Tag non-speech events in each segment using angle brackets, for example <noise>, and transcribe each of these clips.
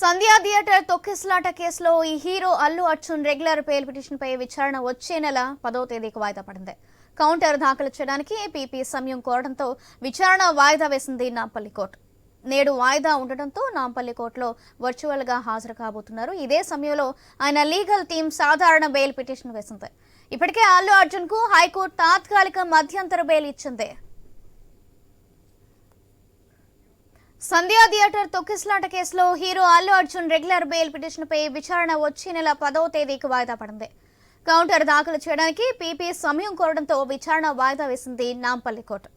సంధ్యా theatre తొక్కిసలాట కేసులో ఈ hero Allu Arjun regular bail పిటిషన్పై విచారణ వచ్చే నెల పదో తేదీకి వాయిదా పడింది. కౌంటర్ దాఖలు చేయడానికి పీపీ సమయం కోరడంతో విచారణ వాయిదా వేసింది నాంపల్లి కోర్టు. నేడు వాయిదా ఉండటంతో నాంపల్లి కోర్టులో వర్చువల్గా హాజరు కాబోతున్నారు. ఇదే సమయంలో ఆయన లీగల్ టీం సాధారణ బెయిల్ పిటిషన్ వేసింది. ఇప్పటికే అల్లు అర్జున్కు హైకోర్టు తాత్కాలిక మధ్యంతర బెయిల్ ఇచ్చింది. సంధ్యా థియేటర్ తొక్కిస్లాట కేసులో hero Allu Arjun regular bail పిటిషన్పై విచారణ వచ్చే నెల పదవ తేదీకి వాయిదా పడింది. కౌంటర్ దాఖలు చేయడానికి పీపీ సమయం కోరడంతో విచారణ వాయిదా వేసింది నాంపల్లి కోర్టు.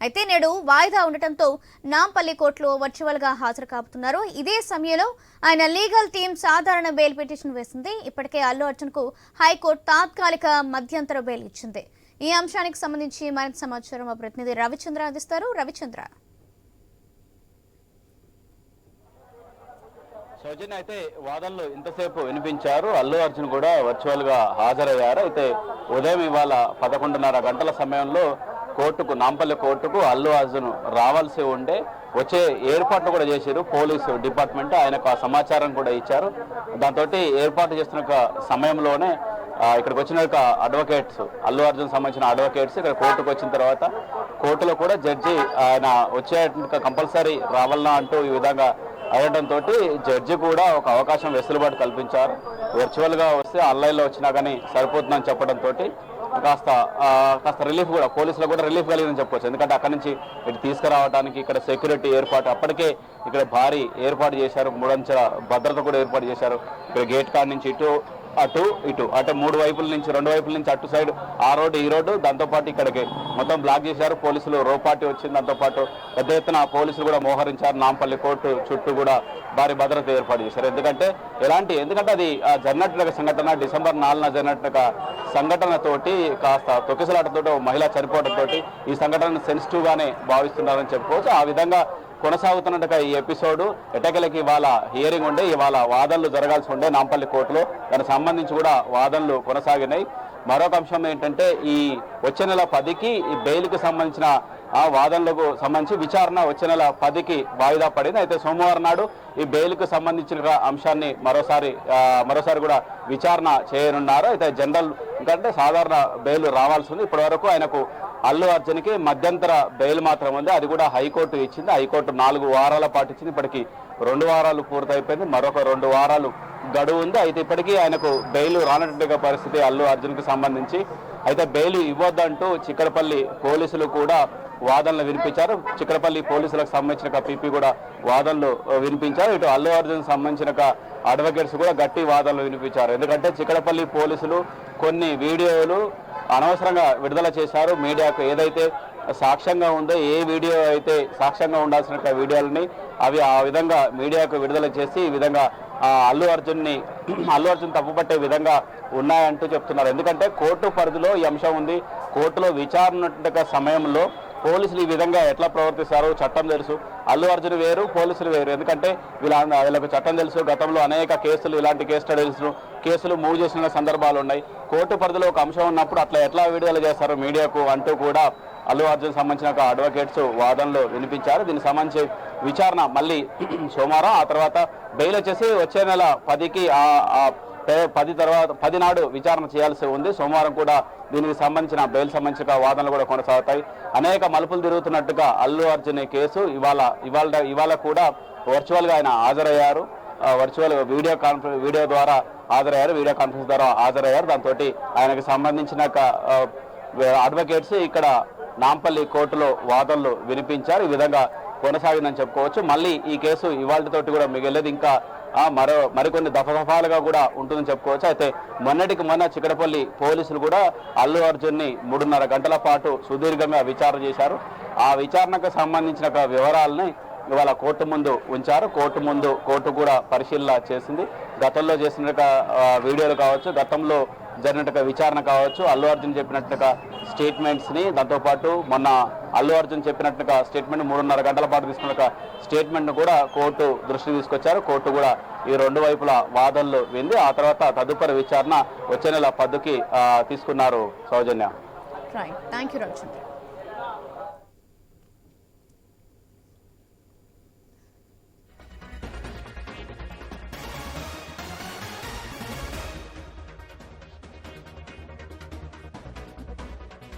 అయితే నేడు వాయిదా ఉండటంతో నాంపల్లి కోర్టులో వర్చువల్గా హాజరు కాబోతున్నారు. ఇదే సమయంలో ఆయన లీగల్ టీం సాధారణ బెయిల్ పిటిషన్ వేసింది. ఇప్పటికే అల్లు అర్జున్కు హైకోర్టు తాత్కాలిక మధ్యంతర బెయిల్ ఇచ్చింది. ఈ అంశానికి సంబంధించి మరింత సమాచారం మా ప్రతినిధి రవిచంద్ర అందిస్తారు. రవిచంద్ర. సౌజన్య అయితే వాదనలు ఇంతసేపు వినిపించారు. అల్లు అర్జున్ కూడా వర్చువల్గా హాజరయ్యారు. అయితే ఉదయం ఇవాళ పదకొండున్నర గంటల సమయంలో కోర్టుకు నాంపల్లి కోర్టుకు అల్లు అర్జున్ రావాల్సి ఉండే వచ్చే ఏర్పాట్లు కూడా చేశారు. పోలీసు డిపార్ట్మెంట్ ఆయనకు ఆ సమాచారం కూడా ఇచ్చారు. దాంతో ఏర్పాటు చేస్తున్న ఒక సమయంలోనే ఇక్కడికి వచ్చిన ఒక అడ్వకేట్స్ అల్లు అర్జున్ సంబంధించిన అడ్వకేట్స్ ఇక్కడ కోర్టుకు వచ్చిన తర్వాత కోర్టులో కూడా జడ్జి ఆయన వచ్చే కంపల్సరీ రావాలన్నా అంటూ ఈ విధంగా అడగడంతో జడ్జి కూడా ఒక అవకాశం వెసులుబాటు కల్పించారు. వర్చువల్గా వస్తే ఆన్లైన్లో వచ్చినా కానీ సరిపోతుందని చెప్పడంతో కాస్త కాస్త రిలీఫ్ కూడా పోలీసులు కూడా రిలీఫ్ కలిగిందని చెప్పొచ్చు. ఎందుకంటే అక్కడ నుంచి ఇటు తీసుకురావడానికి ఇక్కడ సెక్యూరిటీ ఏర్పాటు అప్పటికే ఇక్కడ భారీ ఏర్పాటు చేశారు. మూడంచెల భద్రత కూడా ఏర్పాటు చేశారు. ఇక్కడ గేట్ కాడ నుంచి ఇటు అటు ఇటు. అంటే మూడు వైపుల నుంచి రెండు వైపుల నుంచి అటు సైడ్ ఆ రోడ్డు ఈ రోడ్డు దాంతోపాటు ఇక్కడికి. మొత్తం బ్లాక్ చేశారు పోలీసులు. రోపాటి వచ్చింది దాంతోపాటు పెద్ద ఎత్తున పోలీసులు కూడా మోహరించారు. నాంపల్లి కోర్టు చుట్టూ కూడా భారీ భద్రత ఏర్పాటు చేశారు. ఎందుకంటే ఎలాంటి ఎందుకంటే అది ఆ, జరిగినట్టు సంఘటన డిసెంబర్ నాలుగున జరిగినట్టు సంఘటనతోటి కాస్త తొక్కిసలాటతో మహిళ చనిపోవడంతో ఈ సంఘటన సెన్సిటివ్గానే భావిస్తున్నారని చెప్పుకోవచ్చు. ఆ విధంగా కొనసాగుతున్నట్టుగా ఈ ఎపిసోడ్ ఎటకలకి ఇవాళ హియరింగ్ ఉండే ఇవాళ వాదనలు జరగాల్సి ఉండే నాంపల్లి కోర్టులో. దానికి సంబంధించి కూడా వాదనలు కొనసాగినాయి. మరొక అంశం ఏంటంటే ఈ వచ్చే నెల పదికి ఈ బెయిల్కి సంబంధించిన ఆ వాదనలకు సంబంధించి విచారణ వచ్చే నెల పదికి వాయిదా పడింది. అయితే సోమవారం నాడు ఈ బెయిల్కు సంబంధించిన అంశాన్ని మరోసారి మరోసారి కూడా విచారణ చేయనున్నారు. అయితే జనరల్ ఎందుకంటే సాధారణ బెయిల్ రావాల్సి ఉంది. ఇప్పటివరకు ఆయనకు అల్లు అర్జున్కి మధ్యంతర బెయిల్ మాత్రం ఉంది. అది కూడా హైకోర్టు ఇచ్చింది. హైకోర్టు నాలుగు వారాల పాటు ఇచ్చింది. ఇప్పటికి రెండు వారాలు పూర్తయిపోయింది. మరొక రెండు వారాలు గడువు ఉంది. అయితే ఇప్పటికీ ఆయనకు బెయిల్ రానట్టుగా పరిస్థితి అల్లు అర్జున్కి సంబంధించి. అయితే బెయిల్ ఇవ్వద్దంటూ చిక్కడపల్లి పోలీసులు కూడా వాదనలు వినిపించారు. చిక్కడపల్లి పోలీసులకు సంబంధించిన పీపీ కూడా వాదనలు వినిపించారు. ఇటు అల్లు అర్జున్ సంబంధించిన అడ్వకేట్స్ కూడా గట్టి వాదనలు వినిపించారు. ఎందుకంటే చిక్కడపల్లి పోలీసులు కొన్ని వీడియోలు అనవసరంగా విడుదల చేశారు. మీడియాకు ఏదైతే సాక్ష్యంగా ఉందో ఏ వీడియో అయితే సాక్ష్యంగా ఉండాల్సిన వీడియోలని అవి ఆ విధంగా మీడియాకు విడుదల చేసి ఈ విధంగా అల్లు అర్జున్ని అల్లు అర్జున్ తప్పుపట్టే విధంగా ఉన్నాయంటూ చెప్తున్నారు. ఎందుకంటే కోర్టు పరిధిలో ఈ అంశం ఉంది. కోర్టులో విచారణ సమయంలో పోలీసులు ఈ విధంగా ఎట్లా ప్రవర్తిస్తారు? చట్టం తెలుసు. అల్లు అర్జున్ వేరు పోలీసులు వేరు. ఎందుకంటే వీళ్ళ వీళ్ళకు చట్టం తెలుసు. గతంలో అనేక కేసులు ఇలాంటి కేసు స్టడీస్ను కేసులు మూవ్ చేసిన సందర్భాలు ఉన్నాయి. కోర్టు పరిధిలో ఒక అంశం ఉన్నప్పుడు అట్లా ఎట్లా విడుదల చేస్తారు మీడియాకు అంటూ కూడా అల్లు అర్జున్ సంబంధించిన ఒక అడ్వకేట్స్ వాదనలు వినిపించారు. దీనికి సంబంధించి విచారణ మళ్ళీ <clears throat> సోమవారం ఆ తర్వాత బెయిల్ వచ్చేసి వచ్చే నెల పదికి ఆ పది తర్వాత పది నాడు విచారణ చేయాల్సి ఉంది. సోమవారం కూడా దీనికి సంబంధించిన బెయిల్ సంబంధించిన వాదనలు కూడా కొనసాగుతాయి. అనేక మలుపులు తిరుగుతున్నట్టుగా అల్లు అర్జున్ కేసు ఇవాళ ఇవాళ ఇవాళ కూడా వర్చువల్గా ఆయన హాజరయ్యారు. వర్చువల్ వీడియో కాన్ఫరెన్స్ వీడియో ద్వారా హాజరయ్యారు. వీడియో కాన్ఫరెన్స్ ద్వారా హాజరయ్యారు. దాంతో ఆయనకు సంబంధించిన అడ్వకేట్స్ ఇక్కడ నాంపల్లి కోర్టులో వాదనలు వినిపించారు. ఈ విధంగా కొనసాగిందని చెప్పుకోవచ్చు. మళ్ళీ ఈ కేసు ఇవాళతోటి కూడా మిగిలేదు ఇంకా మరో మరికొన్ని దఫదఫాలుగా కూడా ఉంటుందని చెప్పుకోవచ్చు. అయితే మొన్నటికి మొన్న చిక్కడపల్లి పోలీసులు కూడా అల్లు అర్జున్ని మూడున్నర గంటల పాటు సుదీర్ఘంగా విచారణ చేశారు. ఆ విచారణకు సంబంధించిన ఒక వివరాలని ఇవాళ కోర్టు ముందు ఉంచారు. కోర్టు ముందు కోర్టు కూడా పరిశీలన చేసింది. గతంలో చేసిన వీడియోలు కావచ్చు గతంలో జరిగినట్టుగా విచారణ కావచ్చు అల్లు అర్జున్ చెప్పినట్టుగా స్టేట్మెంట్స్ని దాంతోపాటు మొన్న అల్లు అర్జున్ చెప్పినట్టుగా స్టేట్మెంట్ మూడున్నర గంటల పాటు తీసుకున్న స్టేట్మెంట్ను కూడా కోర్టు దృష్టికి తీసుకొచ్చారు. కోర్టు కూడా ఈ రెండు వైపుల వాదనలు వింది. ఆ తర్వాత తదుపరి విచారణ వచ్చే నెల పద్దుకి తీసుకున్నారు సౌజన్య. Thank you